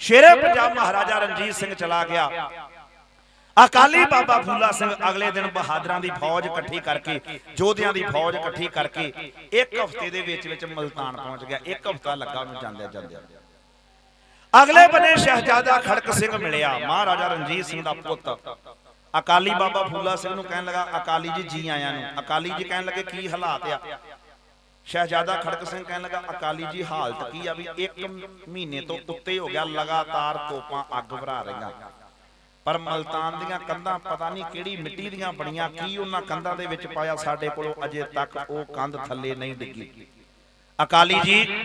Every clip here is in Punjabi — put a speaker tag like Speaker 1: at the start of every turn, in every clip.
Speaker 1: ਸ਼ੇਰੇ ਪੰਜਾਬ ਮਹਾਰਾਜਾ ਰਣਜੀਤ ਸਿੰਘ ਚਲਾ ਗਿਆ। ਅਕਾਲੀ ਬਾਬਾ ਫੂਲਾ ਸਿੰਘ ਅਗਲੇ ਦਿਨ ਬਹਾਦਰਾਂ ਦੀ ਫੌਜ ਇਕੱਠੀ ਕਰਕੇ ਯੋਧਿਆਂ ਦੀ ਫੌਜ ਇਕੱਠੀ ਕਰਕੇ ਇੱਕ ਹਫ਼ਤੇ ਦੇ ਵਿੱਚ ਵਿੱਚ ਮਲਤਾਨ ਪਹੁੰਚ ਗਿਆ। ਇੱਕ ਹਫ਼ਤਾ ਲੱਗਾ ਉਹਨੂੰ ਜਾਂਦਿਆਂ ਜਾਂਦਿਆਂ। ਅਗਲੇ ਬੰਨੇ ਸ਼ਹਿਜ਼ਾਦਾ ਖੜਕ ਸਿੰਘ ਮਿਲਿਆ। ਮਹਾਰਾਜਾ ਰਣਜੀਤ ਸਿੰਘ ਦਾ ਪੁੱਤ। ਅਕਾਲੀ ਬਾਬਾ ਫੂਲਾ ਸਿੰਘ ਨੂੰ ਕਹਿਣ ਲੱਗਾ, ਅਕਾਲੀ ਜੀ ਜੀ ਆਇਆਂ ਨੂੰ। ਅਕਾਲੀ ਜੀ ਕਹਿਣ ਲੱਗੇ, ਕੀ ਹਾਲਾਤ ਆ? ਸ਼ਹਿਜ਼ਾਦਾ ਖੜਕ ਸਿੰਘ ਕਹਿਣ ਲੱਗਾ, ਅਕਾਲੀ ਜੀ, ਹਾਲਤ ਕੀ ਆ ਵੀ ਇੱਕ ਮਹੀਨੇ ਤੋਂ ਉੱਤੇ ਹੋ ਗਿਆ, ਲਗਾਤਾਰ ਤੋਪਾਂ ਅੱਗ ਭਰਾ ਰਹੀਆਂ। ਪਰ ਮਲਤਾਨ ਦੀਆਂ ਕੰਧਾਂ ਪਤਾ ਨਹੀਂ ਕਿਹੜੀ ਮਿੱਟੀ ਦੀਆਂ ਬਣੀਆਂ, ਕੀ ਉਹਨਾਂ ਕੰਧਾਂ ਦੇ ਵਿੱਚ ਪਾਇਆ ਸਾਡੇ ਕੋਲੋਂ, ਅਜੇ ਤੱਕ ਉਹ ਕੰਧ ਥੱਲੇ ਨਹੀਂ ਡਿੱਗੀ। ਅਕਾਲੀ ਜੀ,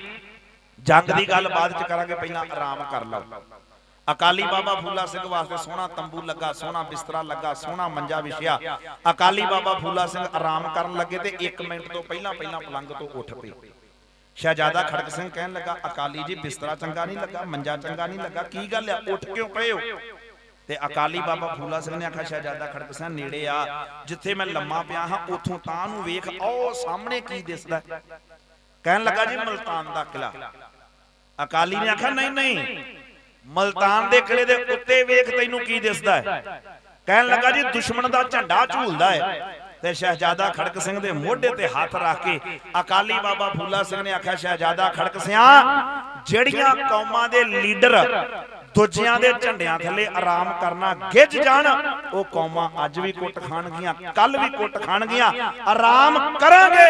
Speaker 1: ਜੰਗ ਦੀ ਗੱਲ ਬਾਅਦ ਚ ਕਰਾਂਗੇ, ਪਹਿਲਾਂ ਆਰਾਮ ਕਰ ਲਓ। ਅਕਾਲੀ ਬਾਬਾ ਫੂਲਾ ਸਿੰਘ ਵਾਸਤੇ ਸੋਹਣਾ ਤੰਬੂ ਲੱਗਾ ਸੋਹਣਾ ਬਿਸਤਰਾ ਲੱਗਾ ਸੋਹਣਾ ਮੰਜਾ ਵਿਛਿਆ। ਅਕਾਲੀ ਬਾਬਾ ਫੂਲਾ ਸਿੰਘ ਆਰਾਮ ਕਰਨ ਲੱਗੇ ਤੇ 1 ਮਿੰਟ ਤੋਂ ਪਹਿਲਾਂ ਪਹਿਲਾਂ ਪਲੰਗ ਤੋਂ ਉੱਠ ਪਏ ਸ਼ਹਿਜ਼ਾਦਾ ਖੜਕ ਸਿੰਘ ਕਹਿਣ ਲੱਗਾ ਅਕਾਲੀ ਜੀ ਬਿਸਤਰਾ ਚੰਗਾ ਨਹੀਂ ਲੱਗਾ ਮੰਜਾ ਚੰਗਾ ਨਹੀਂ ਲੱਗਾ ਕੀ ਗੱਲ ਆ? ਉੱਠ ਕਿਉਂ ਪਏ ਹੋ? ਤੇ ਅਕਾਲੀ ਬਾਬਾ ਫੂਲਾ ਸਿੰਘ ਨੇ ਆਖਿਆ ਸ਼ਹਿਜ਼ਾਦਾ ਖੜਕ ਸਿੰਘ ਨੇੜੇ ਆ ਜਿੱਥੇ ਮੈਂ ਲੰਮਾ ਪਿਆ ਹਾਂ ਉੱਥੋਂ ਤਾਂ ਨੂੰ ਵੇਖ ਉਹ ਸਾਹਮਣੇ ਕੀ ਦਿਸਦਾ? ਕਹਿਣ ਲੱਗਾ ਜੀ ਮਲਤਾਨ ਦਾ ਕਿਲਾ ਅਕਾਲੀ ਨੇ ਆਖਿਆ ਨਹੀਂ ਨਹੀਂ ਮਲਤਾਨ ਦੇ ਕਿਲੇ ਦੇ ਉੱਤੇ ਵੇਖ ਤੈਨੂੰ ਕੀ ਦਿਸਦਾ ਹੈ? ਕਹਿਣ ਲੱਗਾ ਜੀ, ਦੁਸ਼ਮਣ ਦਾ ਝੰਡਾ ਝੂਲਦਾ ਹੈ। ਤੇ ਸ਼ਹਿਜ਼ਾਦਾ ਖੜਕ ਸਿੰਘ ਦੇ ਮੋਢੇ ਤੇ ਹੱਥ ਰੱਖ ਕੇ ਅਕਾਲੀ ਬਾਬਾ ਫੂਲਾ ਸਿੰਘ ਨੇ ਆਖਿਆ, ਸ਼ਹਿਜ਼ਾਦਾ ਖੜਕ ਸਿਆ, ਜਿਹੜੀਆਂ ਕੌਮਾਂ ਦੇ ਲੀਡਰ ਦੂਜਿਆਂ ਦੇ ਝੰਡਿਆਂ ਥੱਲੇ ਆਰਾਮ ਕਰਨਾ ਗਿੱਜ ਜਾਣ, ਉਹ ਕੌਮਾਂ ਅੱਜ ਵੀ ਕੁੱਟ ਖਾਣਗੀਆਂ ਕੱਲ ਵੀ ਕੁੱਟ ਖਾਣਗੀਆਂ। ਆਰਾਮ ਕਰਾਂਗੇ।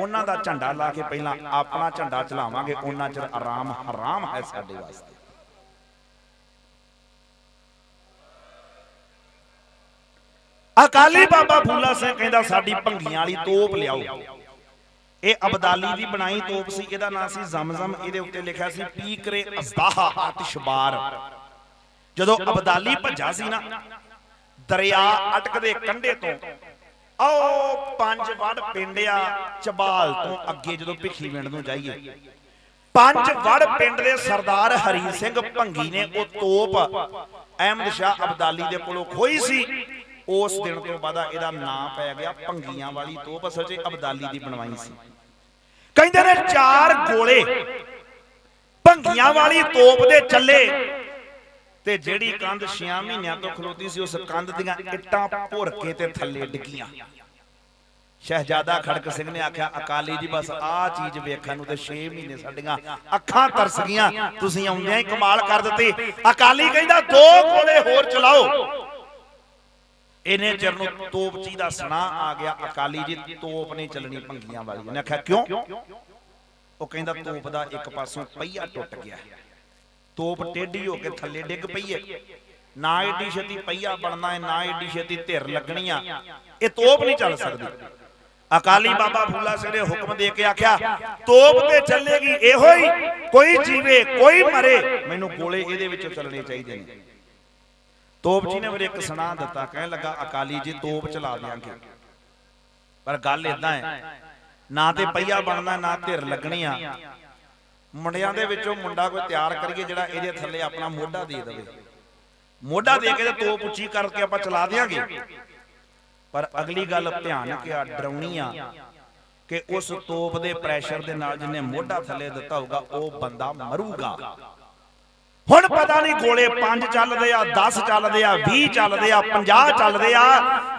Speaker 1: ਉਹਨਾਂ ਦਾ ਝੰਡਾ ਲਾ ਕੇ ਪਹਿਲਾਂ ਆਪਣਾ ਝੰਡਾ ਚਲਾਵਾਂਗੇ। ਉਹਨਾਂ ਚਿਰ ਆਰਾਮ ਹਰਾਮ ਹੈ ਸਾਡੇ ਵਾਸਤੇ। ਅਕਾਲੀ ਬਾਬਾ ਫੂਲਾ ਸਿੰਘ ਕਹਿੰਦਾ ਸਾਡੀ ਭੰਗੀਆਂ ਵਾਲੀ ਤੋਪ ਲਿਆਓ। ਇਹ ਅਬਦਾਲੀ ਦੀ ਬਣਾਈ ਤੋਪ ਸੀ, ਇਹਦਾ ਨਾਮ ਸੀ ਜ਼ਮਜ਼ਮ, ਇਹਦੇ ਉੱਤੇ ਲਿਖਿਆ ਸੀ ਪੀਕਰੇ ਅਜ਼ਦਾਹਾ ਆਤਿਸ਼ਬਾਰ। ਜਦੋਂ ਅਬਦਾਲੀ ਭੱਜਾ ਸੀ ਨਾ, ਦਰਿਆ ਅਟਕਦੇ ਕੰਢੇ ਤੋਂ, ਆਓ ਪੰਜ ਵੜ ਪਿੰਡਿਆ ਚਬਾਲ ਤੋਂ ਅੱਗੇ ਜਦੋਂ ਭਿੱਖੀ ਵਿੰਡ ਨੂੰ ਜਾਈਏ। ਪੰਜ ਵੜ ਪਿੰਡ ਦੇ ਸਰਦਾਰ ਹਰੀ ਸਿੰਘ ਭੰਗੀ ਨੇ ਉਹ ਤੋਪ ਅਹਿਮਦ ਸ਼ਾਹ ਅਬਦਾਲੀ ਦੇ ਕੋਲੋਂ ਖੋਈ ਸੀ। ਉਸ ਦਿਨ ਤੋਂ ਬਾਅਦ ਇਹਦਾ ਨਾਂ ਪੈ ਗਿਆ ਭੰਗੀਆਂ ਵਾਲੀ ਤੋਪ। ਅਸਲ 'ਚ ਅਬਦਾਲੀ ਦੀ ਬਣਵਾਈ ਸੀ। ਕਹਿੰਦੇ ਨੇ ਚਾਰ ਗੋਲੇ ਭੰਗੀਆਂ ਵਾਲੀ ਤੋਪ ਦੇ ਚੱਲੇ ਤੇ ਜਿਹੜੀ ਕੰਧ 6 ਮਹੀਨਿਆਂ ਤੋਂ ਖਲੋਤੀ ਸੀ, ਉਸ ਕੰਧ ਦੀਆਂ ਇੱਟਾਂ ਭੁਰ ਕੇ ਤੇ ਥੱਲੇ ਡਿੱਗੀਆਂ। ਸ਼ਹਿਜ਼ਾਦਾ ਖੜਕ ਸਿੰਘ ਨੇ ਆਖਿਆ, ਅਕਾਲੀ ਜੀ, ਬਸ ਆਹ ਚੀਜ਼ ਵੇਖਣ ਨੂੰ ਤੇ 6 ਮਹੀਨੇ ਸਾਡੀਆਂ ਅੱਖਾਂ ਤਰਸ ਗਈਆਂ। ਤੁਸੀਂ ਆਉਂਦਿਆਂ ਹੀ ਕਮਾਲ ਕਰ ਦਿੱਤੀ। ਅਕਾਲੀ ਕਹਿੰਦਾ, ਦੋ ਗੋਲੇ ਹੋਰ ਚਲਾਓ। ਇਹਨੇ ਚਿਰ ਨੂੰ ਤੋਪਚੀ ਦਾ ਸਣਾ ਆ ਗਿਆ, ਅਕਾਲੀ ਜੀ, ਤੋਪ ਨਹੀਂ ਚੱਲਣੀ ਭੰਗੀਆਂ ਵਾਲੀ। ਉਹਨੇ ਆਖਿਆ ਕਿਉਂ? ਉਹ ਕਹਿੰਦਾ, ਤੋਪ ਦਾ ਇੱਕ ਪਾਸੋਂ ਪਹੀਆ ਟੁੱਟ ਗਿਆ। ਤੋਪ ਟੇਢੀ ਹੋ ਕੇ ਥੱਲੇ ਡਿੱਗ ਪਈ ਹੈ ਨਾ ਏਡੀ ਛੇਤੀ ਪਹੀਆ ਬਣਨਾ ਹੈ ਨਾ ਏਡੀ ਛੇਤੀ ਧਿਰ ਲੱਗਣੀ ਆ। ਇਹ ਤੋਪ ਨਹੀਂ ਚੱਲ ਸਕਦੀ। ਅਕਾਲੀ ਬਾਬਾ ਫੂਲਾ ਸਿੰਘ ਨੇ ਹੁਕਮ ਦੇ ਕੇ ਆਖਿਆ, ਤੋਪ ਤੇ ਚੱਲੇਗੀ, ਇਹੋ ਹੀ। ਕੋਈ ਜੀਵੇ, ਕੋਈ ਮਰੇ, ਮੈਨੂੰ ਗੋਲੇ ਇਹਦੇ ਵਿੱਚੋਂ ਚੱਲਣੇ ਚਾਹੀਦੇ ਨੇ। ਤੋਪ ਜੀ ਨੇ ਮੇਰੇ ਇੱਕ ਸੁਣਾ ਦਿੱਤਾ, ਕਹਿਣ ਲੱਗਾ, ਅਕਾਲੀ ਜੀ, ਤੋਪ ਚਲਾ ਦਿਆਂਗੇ। ਪਰ ਗੱਲ ਇਦਾਂ ਹੈ, ਨਾ ਤੇ ਪਈਆ ਬਣਨਾ, ਨਾ ਧਿਰ ਲੱਗਣੀ ਆ। ਮੁੰਡਿਆਂ ਦੇ ਵਿੱਚੋਂ ਮੁੰਡਾ ਕੋਈ ਤਿਆਰ ਕਰੀਏ ਜਿਹੜਾ ਇਹਦੇ ਥੱਲੇ ਆਪਣਾ ਮੋਢਾ ਦੇ ਦੇਵੇ। ਮੋਢਾ ਦੇ ਕੇ ਤੇ ਤੋਪ ਉੱਚੀ ਕਰਕੇ ਆਪਾਂ ਚਲਾ ਦਿਆਂਗੇ। ਪਰ ਅਗਲੀ ਗੱਲ ਭਿਆਨਕ ਆ ਡਰਾਉਣੀ ਆ ਕਿ ਉਸ ਤੋਪ ਦੇ ਪ੍ਰੈਸ਼ਰ ਦੇ ਨਾਲ ਜਿਹਨੇ ਮੋਢਾ ਥੱਲੇ ਦਿੱਤਾ ਹੋਊਗਾ, ਉਹ ਬੰਦਾ ਮਰੂਗਾ। ਹੁਣ ਪਤਾ ਨਹੀਂ ਗੋਲੇ 5 ਚੱਲਦੇ ਆ 10 ਚੱਲਦੇ ਆ 20 ਚੱਲਦੇ ਆ 50 ਚੱਲਦੇ ਆ,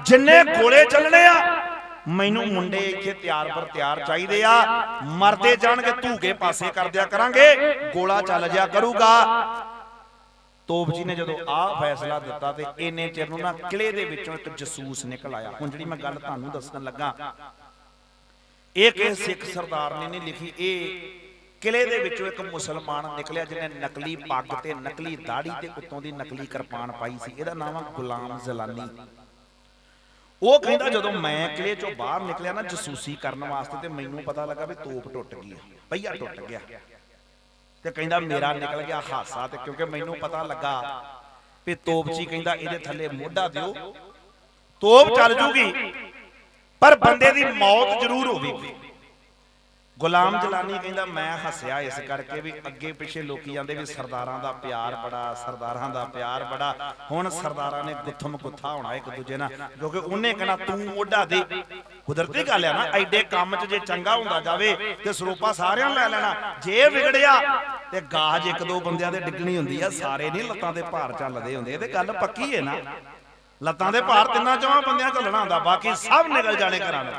Speaker 1: ਜਿੰਨੇ ਗੋਲੇ ਚੱਲਣੇ ਆ, ਮੈਨੂੰ ਮੁੰਡੇ ਇੱਥੇ ਤਿਆਰ ਪਰ ਤਿਆਰ ਚਾਹੀਦੇ ਆ। ਮਰਦੇ ਜਾਣਗੇ, ਧੂਕੇ ਪਾਸੇ ਕਰ ਦਿਆ ਕਰਾਂਗੇ, ਗੋਲਾ ਚੱਲ ਜਾ ਕਰੂਗਾ। ਤੋਪ ਜੀ ਨੇ ਜਦੋਂ ਆਹ ਫੈਸਲਾ ਦਿੱਤਾ ਤੇ ਇੰਨੇ ਚਿਰ ਨੂੰ ਨਾ ਕਿਲੇ ਦੇ ਵਿੱਚੋਂ ਇੱਕ ਜਸੂਸ ਨਿਕਲ ਆਇਆ। ਹੁਣ ਜਿਹੜੀ ਮੈਂ ਗੱਲ ਤੁਹਾਨੂੰ ਦੱਸਣ ਲੱਗਾ, ਇਹ ਕਿਸੇ ਸਿੱਖ ਸਰਦਾਰ ਨੇ ਨਹੀਂ ਲਿਖੀ, ਇਹ ਕਿਲੇ ਦੇ ਵਿੱਚੋਂ ਇੱਕ ਮੁਸਲਮਾਨ ਨਿਕਲਿਆ ਜਿਹਨੇ ਨਕਲੀ ਪੱਗ ਤੇ ਨਕਲੀ ਦਾੜੀ ਤੇ ਉੱਤੋਂ ਦੀ ਨਕਲੀ ਕਿਰਪਾਨ ਪਾਈ ਸੀ। ਇਹਦਾ ਨਾਮ ਆ ਗੁਲਾਮ ਜ਼ਲਾਨੀ। ਉਹ ਕਹਿੰਦਾ ਜਦੋਂ ਮੈਂ ਕਿਲੇ ਚੋਂ ਬਾਹਰ ਨਿਕਲਿਆ ਨਾ ਜਸੂਸੀ ਕਰਨ ਵਾਸਤੇ ਤੇ ਮੈਨੂੰ ਪਤਾ ਲੱਗਾ ਵੀ ਤੋਪ ਟੁੱਟ ਗਈ ਹੈ ਪਹੀਆ ਟੁੱਟ ਗਿਆ। ਤੇ ਕਹਿੰਦਾ ਮੇਰਾ ਨਿਕਲ ਗਿਆ ਹਾਸਾ ਤੇ ਕਿਉਂਕਿ ਮੈਨੂੰ ਪਤਾ ਲੱਗਾ ਵੀ ਤੋਪ ਤੋਪਚੀ ਕਹਿੰਦਾ ਇਹਦੇ ਥੱਲੇ ਮੋਢਾ ਦਿਓ, ਤੋਪ ਚੱਲ ਜੂਗੀ, ਪਰ ਬੰਦੇ ਦੀ ਮੌਤ ਜ਼ਰੂਰ ਹੋਵੇਗੀ। ਗੁਲਾਮ ਜਲਾਨੀ ਕਹਿੰਦਾ ਮੈਂ ਹੱਸਿਆ ਇਸ ਕਰਕੇ ਵੀ ਅੱਗੇ ਪਿੱਛੇ ਲੋਕੀ ਜਾਂਦੇ ਵੀ ਸਰਦਾਰਾਂ ਦਾ ਪਿਆਰ ਬੜਾ ਸਰਦਾਰਾਂ ਦਾ ਪਿਆਰ ਬੜਾ। ਹੁਣ ਸਰਦਾਰਾਂ ਨੇ ਗੁੱਥਮ ਗੁੱਥਾ ਹੋਣਾ ਇੱਕ ਦੂਜੇ ਨਾਲ। ਕਿਉਂਕਿ ਉਹਨੇ ਕਹਿਣਾ ਤੂੰ ਮੋਢਾ ਦੇ। ਕੁਦਰਤੀ ਗੱਲ ਆ ਨਾ ਐਡੇ ਕੰਮ 'ਚ ਜੇ ਚੰਗਾ ਹੁੰਦਾ ਜਾਵੇ ਤੇ ਸਰੂਪਾ ਸਾਰਿਆਂ ਨੂੰ ਲੈ ਲੈਣਾ। ਜੇ ਵਿਗੜਿਆ ਤੇ ਗਾਜ ਇੱਕ ਦੋ ਬੰਦਿਆਂ ਦੇ ਡਿੱਗਣੀ ਹੁੰਦੀ ਆ ਸਾਰੇ ਨਹੀਂ ਲੱਤਾਂ ਦੇ ਭਾਰ ਚੱਲਦੇ ਹੁੰਦੇ। ਇਹ ਤੇ ਗੱਲ ਪੱਕੀ ਹੈ ਨਾ। ਲੱਤਾਂ ਦੇ ਭਾਰ ਤਿੰਨਾਂ ਚੋਂ ਬੰਦਿਆਂ ਚੱਲਣਾ ਹੁੰਦਾ ਬਾਕੀ ਸਭ ਨਿਕਲ ਜਾਣੇ ਘਰਾਂ ਨੂੰ।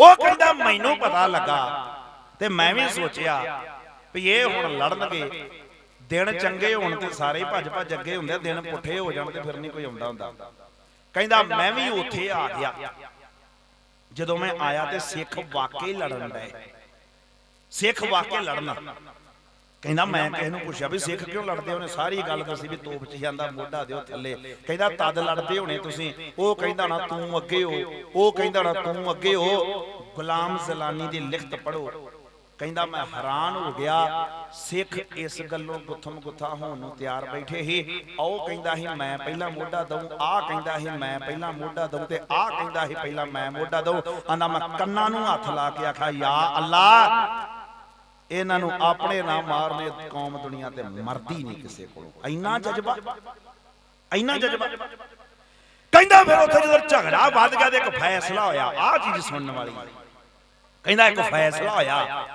Speaker 1: ਉਹ ਕਹਿੰਦਾ, ਮੈਨੂੰ ਪਤਾ ਲੱਗਾ ਤੇ ਮੈਂ ਵੀ ਸੋਚਿਆ ਵੀ ਇਹ ਹੁਣ ਲੜਨਗੇ। ਦਿਨ ਚੰਗੇ ਹੋਣ ਤੇ ਸਾਰੇ ਭੱਜ ਭੱਜ ਅੱਗੇ ਹੁੰਦੇ ਦਿਨ ਪੁੱਠੇ ਹੋ ਜਾਣ ਤੇ ਫਿਰ ਨਹੀਂ ਕੋਈ ਆਉਂਦਾ ਹੁੰਦਾ। ਕਹਿੰਦਾ, ਮੈਂ ਵੀ ਉੱਥੇ ਆ ਗਿਆ। ਜਦੋਂ ਮੈਂ ਆਇਆ ਤੇ ਸਿੱਖ ਵਾਕਈ ਲੜਨ ਡਏ। ਸਿੱਖ ਵਾਕਈ ਲੜਨਾ। ਕਹਿੰਦਾ ਮੈਂ ਕਿਸੇ ਨੂੰ ਪੁੱਛਿਆ ਵੀ ਸਿੱਖ ਕਿਉਂ ਲੜਦੇ ਉਹਨੇ ਸਾਰੀ ਗੱਲ ਦੱਸੀ ਵੀ ਤੋਪ ਚ ਜਾਂਦਾ ਮੋਢਾ ਦਿਓ ਥੱਲੇ। ਕਹਿੰਦਾ ਤਦ ਲੜਦੇ ਹੋਣੇ ਤੁਸੀਂ। ਉਹ ਕਹਿੰਦਾ ਨਾ ਤੂੰ ਅੱਗੇ ਹੋ। ਉਹ ਕਹਿੰਦਾ ਨਾ ਤੂੰ ਅੱਗੇ ਹੋ। ਗੁਲਾਮ ਜ਼ਲਾਨੀ ਦੀ ਲਿਖਤ ਪੜੋ ਕਹਿੰਦਾ ਮੈਂ ਹੈਰਾਨ ਹੋ ਗਿਆ। ਸਿੱਖ ਇਸ ਗੱਲੋਂ ਗੁੱਥਮ ਗੁੱਥਾ ਹੋਣ ਨੂੰ ਤਿਆਰ ਬੈਠੇ ਸੀ। ਉਹ ਕਹਿੰਦਾ ਸੀ ਮੈਂ ਪਹਿਲਾਂ ਮੋਢਾ ਦਊਂ ਆਹ ਕਹਿੰਦਾ ਸੀ ਮੈਂ ਪਹਿਲਾਂ ਮੋਢਾ ਦਊਂ ਤੇ ਆਹ ਕਹਿੰਦਾ ਸੀ ਪਹਿਲਾਂ ਮੈਂ ਮੋਢਾ ਦਊਂ। ਆਂਦਾ ਮੈਂ ਕੰਨਾਂ ਨੂੰ ਹੱਥ ਲਾ ਕੇ ਆਖਿਆ ਯਾ ਅੱਲਾ ਇਹਨਾਂ ਨੂੰ ਆਪਣੇ ਨਾ ਮਾਰਨੇ ਕੌਮ ਦੁਨੀਆ ਤੇ ਮਰਦੀ ਨਹੀਂ ਕਿਸੇ ਕੋਲੋਂ। ਇੰਨਾ ਜਜ਼ਬਾ। ਇੰਨਾ ਜਜ਼ਬਾ। ਕਹਿੰਦਾ ਫਿਰ ਉੱਥੇ ਜਦੋਂ ਝਗੜਾ ਵੱਧ ਗਿਆ ਤੇ ਇੱਕ ਫੈਸਲਾ ਹੋਇਆ ਆਹ ਚੀਜ਼ ਸੁਣਨ ਵਾਲੀ। ਕਹਿੰਦਾ ਇੱਕ ਫੈਸਲਾ ਹੋਇਆ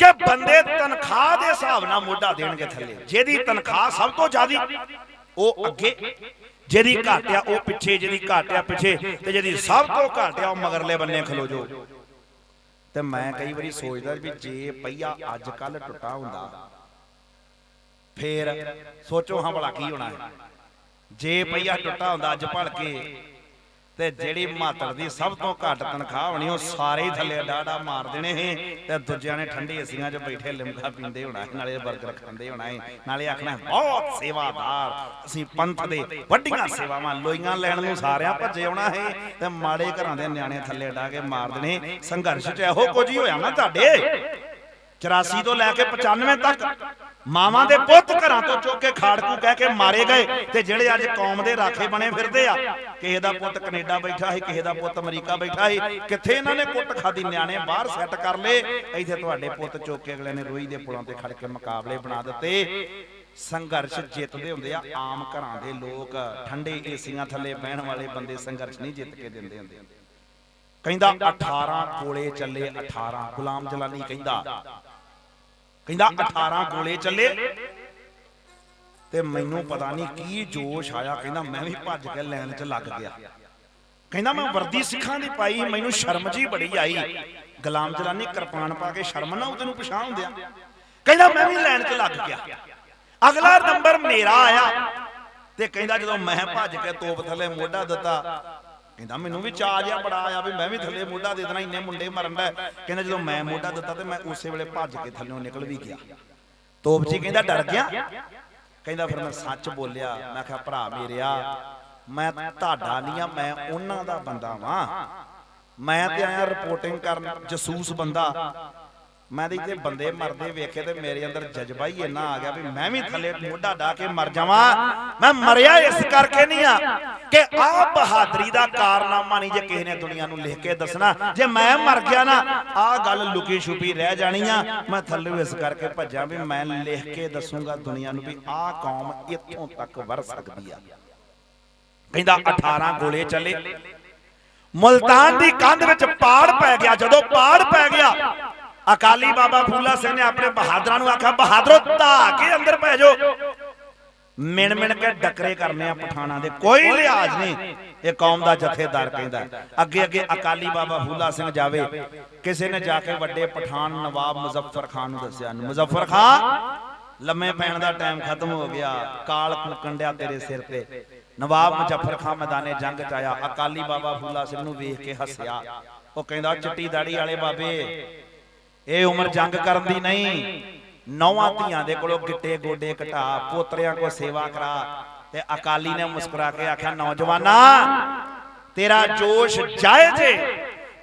Speaker 1: ਕਿ ਬੰਦੇ ਤਨਖਾਹ ਦੇ ਹਿਸਾਬ ਨਾਲ ਮੋਢਾ ਦੇਣਗੇ ਥੱਲੇ। ਜਿਹਦੀ ਤਨਖਾਹ ਸਭ ਤੋਂ ਜ਼ਿਆਦੀ ਉਹ ਅੱਗੇ। ਜਿਹਦੀ ਘੱਟ ਆ ਉਹ ਪਿੱਛੇ ਜਿਹਦੀ ਘੱਟ ਆ ਪਿੱਛੇ। ਤੇ ਜਿਹਦੀ ਸਭ ਤੋਂ ਘੱਟ ਆ ਉਹ ਮਗਰਲੇ ਬੰਨੇ ਖਲੋ ਜੋ ਤੇ ਮੈਂ ਕਈ ਵਾਰੀ ਸੋਚਦਾ ਵੀ ਜੇ ਪਈਆ ਅੱਜ ਕੱਲ ਟੁੱਟਾ ਹੁੰਦਾ ਫੇਰ ਸੋਚੋ ਹਾਂ ਭਲਾ ਕੀ ਹੋਣਾ ਹੈ। ਜੇ ਪਈਆ ਟੁੱਟਾ ਹੁੰਦਾ ਅੱਜ ਭੜ ਕੇ ਤੇ ਜਿਹੜੀ ਮਾਤੜ ਦੀ ਸਭ ਤੋਂ ਘੱਟ ਤਨਖਾਹ ਹੋਣੀ, ਉਹ ਸਾਰੇ ਹੀ ਥੱਲੇ ਡਾੜਾ ਮਾਰ ਦੇਣੇ ਸੀ। ਤੇ ਦੂਜਿਆਂ ਨੇ ਠੰਡੇ ਏਸੀਆਂ 'ਚ ਬੈਠੇ ਲਿਮਕਾ ਪੀਂਦੇ ਹੋਣਾ ਨਾਲੇ 버ਗਰ ਖਾਂਦੇ ਹੋਣਾ ਨਾਲੇ ਆਖਣਾ, ਬਹੁਤ ਸੇਵਾਦਾਰ, ਅਸੀਂ ਪੰਥ ਦੇ ਵੱਡੀਆਂ ਸੇਵਾਵਾਂ ਲੋਈਆਂ ਲੈਣ ਨੂੰ ਸਾਰਿਆਂ ਭੱਜੇ ਆਉਣਾ ਹੈ ਤੇ ਮਾੜੇ ਘਰਾਂ ਦੇ ਨਿਆਣੇ ਥੱਲੇ ਡਾ ਕੇ ਮਾਰ ਦੇਣੇ ਸੰਘਰਸ਼ 'ਚ ਇਹੋ ਕੁਝ ਹੀ ਹੋਇਆ ਨਾ ਤੁਹਾਡੇ। 84 ਤੋਂ ਲੈ ਕੇ 95 ਤੱਕ ਮਾਵਾਂ ਦੇ ਪੁੱਤ ਘਰਾਂ ਤੋਂ ਚੁੱਕ ਕੇ ਖਾੜਕੂ ਕਹਿ ਕੇ ਮਾਰੇ ਗਏ ਤੇ ਜਿਹੜੇ ਅੱਜ ਕੌਮ ਦੇ ਰਾਖੇ ਬਣੇ ਫਿਰਦੇ ਆ, ਕਿਸੇ ਦਾ ਪੁੱਤ ਕੈਨੇਡਾ ਬੈਠਾ ਹੈ ਕਿਸੇ ਦਾ ਪੁੱਤ ਅਮਰੀਕਾ ਬੈਠਾ ਹੈ ਕਿੱਥੇ ਇਹਨਾਂ ਨੇ ਕੁੱਟ ਖਾਦੀ ਨਿਆਣੇ ਬਾਹਰ ਸੈੱਟ ਕਰ ਲਏ, ਇੱਥੇ ਤੁਹਾਡੇ ਪੁੱਤ ਚੁੱਕ ਕੇ ਅਗਲੇ ਨੇ ਰੋਈ ਦੇ ਪੁਲਾਂ ਤੇ ਖੜ ਕੇ ਮੁਕਾਬਲੇ ਬਣਾ ਦਿੱਤੇ। ਸੰਘਰਸ਼ ਜਿੱਤਦੇ ਹੁੰਦੇ ਆ, ਆਮ ਘਰਾਂ ਦੇ ਲੋਕ ਠੰਡੇ ਏਸੀਆਂ ਥੱਲੇ ਬਹਿਣ ਵਾਲੇ ਬੰਦੇ ਸੰਘਰਸ਼ ਨਹੀਂ ਜਿੱਤ ਕੇ ਦਿੰਦੇ ਹੁੰਦੇ। ਕਹਿੰਦਾ 18 ਕੋਲੇ ਚੱਲੇ 18 ਗੁਲਾਮ ਜਲਾਨੀ ਕਹਿੰਦਾ ਕਹਿੰਦਾ 18 ਗੋਲੇ ਚੱਲੇ। ਤੇ ਮੈਨੂੰ ਪਤਾ ਨਹੀਂ ਕੀ ਜੋਸ਼ ਆਇਆ। ਕਹਿੰਦਾ ਮੈਂ ਵੀ ਭੱਜ ਕੇ ਲਾਈਨ 'ਚ ਲੱਗ ਗਿਆ। ਕਹਿੰਦਾ ਮੈਂ ਵਰਦੀ ਸਿੱਖਾਂ ਦੀ ਪਾਈ, ਮੈਨੂੰ ਸ਼ਰਮ ਜੀ ਬੜੀ ਆਈ। ਗੁਲਾਮ ਜਲਾਨੀ ਕਿਰਪਾਨ ਪਾ ਕੇ ਸ਼ਰਮ ਨਾ ਉਹ ਤੈਨੂੰ ਪਛਾਣ ਹੁੰਦਿਆ ਕਹਿੰਦਾ ਮੈਂ ਵੀ ਲਾਈਨ 'ਚ ਲੱਗ ਗਿਆ। ਅਗਲਾ ਨੰਬਰ ਮੇਰਾ ਆਇਆ। ਤੇ ਕਹਿੰਦਾ ਜਦੋਂ ਮੈਂ ਭੱਜ ਕੇ ਤੋਪ ਥੱਲੇ ਮੋਢਾ ਦਿੱਤਾ ਕਹਿੰਦਾ, ਮੈਨੂੰ ਵੀ ਚਾ ਜਿਹਾ ਬੜਾ ਆਇਆ ਵੀ ਮੈਂ ਵੀ ਥੱਲੇ ਮੋਢਾ ਦੇ ਦੇਣਾ, ਇੰਨੇ ਮੁੰਡੇ ਮਰਨ ਦਾ ਕਹਿੰਦਾ, ਜਦੋਂ ਮੈਂ ਮੋਢਾ ਦਿੱਤਾ ਤੇ ਮੈਂ ਉਸੇ ਵੇਲੇ ਭੱਜ ਕੇ ਥੱਲੋਂ ਨਿਕਲ ਵੀ ਗਿਆ। ਤੋਪ ਕਹਿੰਦਾ, ਡਰ ਗਿਆ? ਕਹਿੰਦਾ, ਫਿਰ ਮੈਂ ਸੱਚ ਬੋਲਿਆ। ਮੈਂ ਕਿਹਾ, ਭਰਾ ਮੇਰਿਆ, ਮੈਂ ਤੁਹਾਡਾ ਨਹੀਂ ਆ, ਮੈਂ ਉਹਨਾਂ ਦਾ ਬੰਦਾ ਵਾਂ। ਮੈਂ ਤੇ ਆਇਆ ਰਿਪੋਰਟਿੰਗ ਕਰਨ, ਜਸੂਸ ਬੰਦਾ। ਮੈਂ ਤੇ ਇੱਥੇ ਬੰਦੇ ਮਰਦੇ ਵੇਖੇ ਤੇ ਮੇਰੇ ਅੰਦਰ ਜਜ਼ਬਾ ਹੀ ਇੰਨਾ ਆ ਗਿਆ ਵੀ ਮੈਂ ਵੀ ਥੱਲੇ ਮੋਢਾ ਢਾ ਕੇ ਮਰ ਜਾਵਾਂ। ਮੈਂ ਮਰਿਆ ਇਸ ਕਰਕੇ ਨਹੀਂ ਆ। ਕਿ ਆ ਬਹਾਦਰੀ ਦਾ ਕਾਰਨਾਮਾ ਨਹੀਂ ਜੇ ਕਿਸੇ ਨੇ ਦੁਨੀਆ ਨੂੰ ਲਿਖ ਕੇ ਦੱਸਣਾ। ਜੇ ਮੈਂ ਮਰ ਗਿਆ ਨਾ ਆ ਗੱਲ ਲੁਕੀ ਛੁਪੀ ਰਹਿ ਜਾਣੀ ਆ। ਮੈਂ ਥੱਲੇ ਇਸ ਕਰਕੇ ਭੱਜਾਂ ਵੀ ਮੈਂ ਲਿਖ ਕੇ ਦੱਸੂਗਾ ਦੁਨੀਆ ਨੂੰ ਵੀ ਆ ਕੌਮ ਇੱਥੋਂ ਤੱਕ ਵਰ ਸਕਦੀ ਆ। ਕਹਿੰਦਾ 18 ਗੋਲੇ ਚੱਲੇ। ਮੁਲਤਾਨ ਦੀ ਕੰਧ ਵਿੱਚ ਪਾੜ ਪੈ ਗਿਆ। ਜਦੋਂ ਪਾੜ ਪੈ ਗਿਆ, ਅਕਾਲੀ ਬਾਬਾ ਫੂਲਾ ਸਿੰਘ ਨੇ ਆਪਣੇ ਬਹਾਦਰਾਂ ਨੂੰ ਆਖਿਆ, ਬਹਾਦਰੋ ਧਾ ਕੇ ਅੰਦਰ ਪੈ ਜਾਓ। ਮਿਣ ਮਿਣ ਕੇ ਡਕਰੇ ਕਰਨੇ ਆ ਪਠਾਣਾ ਦੇ। ਕੋਈ ਲਿਹਾਜ਼ ਨਹੀਂ। ਇਹ ਕੌਮ ਦਾ ਜਥੇਦਾਰ ਕਹਿੰਦਾ ਅੱਗੇ ਅੱਗੇ ਅਕਾਲੀ ਬਾਬਾ ਫੂਲਾ ਸਿੰਘ ਜਾਵੇ। ਕਿਸੇ ਨੇ ਜਾ ਕੇ ਵੱਡੇ ਪਠਾਨ ਨਵਾਬ ਮੁਜ਼ੱਫਰ ਖਾਨ ਨੂੰ ਦੱਸਿਆ। ਮੁਜ਼ੱਫਰ ਖਾਨ, ਲੰਮੇ ਪੈਣ ਦਾ ਟਾਈਮ ਖਤਮ ਹੋ ਗਿਆ। ਕਾਲ ਕੁਕੰਡਿਆ ਤੇਰੇ ਸਿਰ ਤੇ। ਨਵਾਬ ਮੁਜ਼ੱਫਰ ਖਾਨ ਮੈਦਾਨੇ ਜੰਗ ਚ ਆਇਆ। ਅਕਾਲੀ ਬਾਬਾ ਫੂਲਾ ਸਿੰਘ ਨੂੰ ਵੇਖ ਕੇ ਹੱਸਿਆ। ਉਹ ਕਹਿੰਦਾ, ਚਿੱਟੀ ਦਾੜੀ ਵਾਲੇ ਬਾਬੇ, ਇਹ ਉਮਰ ਜੰਗ ਕਰਨ ਦੀ ਨਹੀਂ। ਨੌਵਾਂ ਧੀਆਂ ਦੇ ਕੋਲੋਂ ਗਿੱਟੇ ਗੋਡੇ ਘਟਾ ਪੋਤਰਿਆਂ ਕੋ ਸੇਵਾ ਕਰਾ। ਤੇ ਅਕਾਲੀ ਨੇ ਮੁਸਕਰਾ ਕੇ ਆਖਿਆ ਨੌਜਵਾਨਾ ਤੇਰਾ ਜੋਸ਼ ਜਾਇਜ਼ ਏ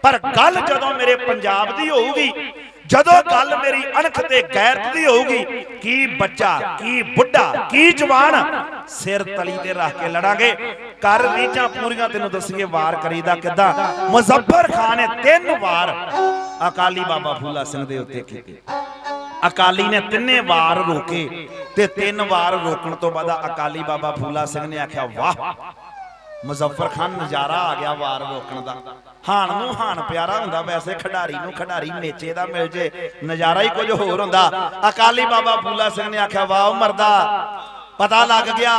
Speaker 1: ਪਰ ਗੱਲ ਜਦੋਂ ਮੇਰੇ ਪੰਜਾਬ ਦੀ ਹੋਊਗੀ ਜਦੋਂ ਗੱਲ ਮੇਰੀ ਅਣਖ ਤੇ ਗੈਰਤ ਦੀ ਹੋਊਗੀ ਕੀ ਬੱਚਾ ਕੀ ਬੁੱਢਾ ਕੀ ਜਵਾਨ ਸਿਰ ਤਲੀ ਤੇ ਰੱਖ ਕੇ ਲੜਾਂਗੇ। ਕਰ ਰੀਝਾਂ ਪੂਰੀਆਂ ਤੈਨੂੰ ਦੱਸੀਏ ਵਾਰ ਕਰੀਦਾ ਕਿੱਦਾਂ? ਮੁਜ਼ੱਫਰ ਖਾਨ ਨੇ ਤਿੰਨ ਵਾਰ ਅਕਾਲੀ ਬਾਬਾ ਫੂਲਾ ਸਿੰਘ ਦੇ ਉੱਤੇ ਕੀਤੇ। ਅਕਾਲੀ ਨੇ ਤਿੰਨੇ ਵਾਰ ਰੋਕੇ ਤੇ ਤਿੰਨ ਵਾਰ ਰੋਕਣ ਤੋਂ ਬਾਅਦ ਅਕਾਲੀ ਬਾਬਾ ਫੂਲਾ ਸਿੰਘ ਨੇ ਆਖਿਆ ਵਾਹ! ਮੁਜ਼ੱਫਰ ਖਾਨ ਨਜ਼ਾਰਾ ਆ ਗਿਆ ਵਾਰ ਰੋਕਣ ਦਾ। ਹਾਣ ਨੂੰ ਹਾਣ ਪਿਆਰਾ ਹੁੰਦਾ ਵੈਸੇ ਖਿਡਾਰੀ ਨੂੰ ਖਿਡਾਰੀ ਮੇਚੇ ਦਾ ਮਿਲ ਜੇ ਨਜ਼ਾਰਾ ਹੀ ਕੁਝ ਹੋਰ ਹੁੰਦਾ। ਅਕਾਲੀ ਬਾਬਾ ਫੂਲਾ ਸਿੰਘ ਨੇ ਆਖਿਆ ਵਾਹ ਮਰਦਾ ਪਤਾ ਲੱਗ ਗਿਆ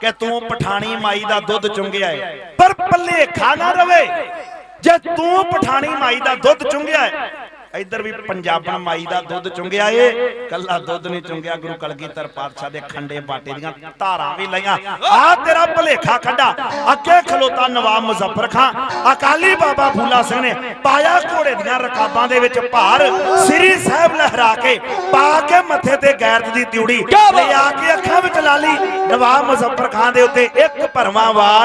Speaker 1: ਕਿ ਤੂੰ ਪਠਾਣੀ ਮਾਈ ਦਾ ਦੁੱਧ ਚੁੰਗਿਆ ਏ। ਪਰ ਪੱਲੇ ਖਾ ਨਾ ਰਵੇ। ਜੇ ਤੂੰ ਪਠਾਣੀ ਮਾਈ ਦਾ ਦੁੱਧ ਚੁੰਗਿਆ ਏ ਇੱਧਰ ਵੀ ਪੰਜਾਬਣ ਮਾਈ ਦਾ ਦੁੱਧ ਚੁੰਗਿਆ ਏ। ਕੱਲਾ ਦੁੱਧ ਨਹੀਂ ਚੁੰਗਿਆ ਗੁਰੂ ਕਲਗੀਧਰ ਪਾਤਸ਼ਾਹ ਦੇ ਖੰਡੇ ਬਾਟੇ ਦੀਆਂ ਧਾਰਾਂ ਵੀ ਲਈਆਂ। ਆ ਤੇਰਾ ਭਲੇਖਾ ਕੱਢਾ ਅੱਗੇ ਖਲੋਤਾ ਨਵਾਬ ਮੁਜ਼ੱਫਰ ਖਾਨ ਅਕਾਲੀ ਬਾਬਾ ਫੂਲਾ ਸਿੰਘ ਨੇ ਪਾਇਆ ਘੋੜੇ ਦੀਆਂ ਰਕਾਬਾਂ ਦੇ ਵਿੱਚ ਭਾਰ। ਸ੍ਰੀ ਸਾਹਿਬ ਲਹਿਰਾ ਕੇ ਪਾ ਕੇ ਮੱਥੇ ਤੇ ਗੈਰਤ ਦੀ ਤਿਉੜੀ ਲਿਆ ਕੇ ਅੱਖਾਂ ਵਿੱਚ ਲਾਲੀ ਨਵਾਬ ਮੁਜ਼ੱਫਰ ਖਾਨ ਦੇ ਉੱਤੇ ਇੱਕ ਭਰਵਾਂ ਵਾਰ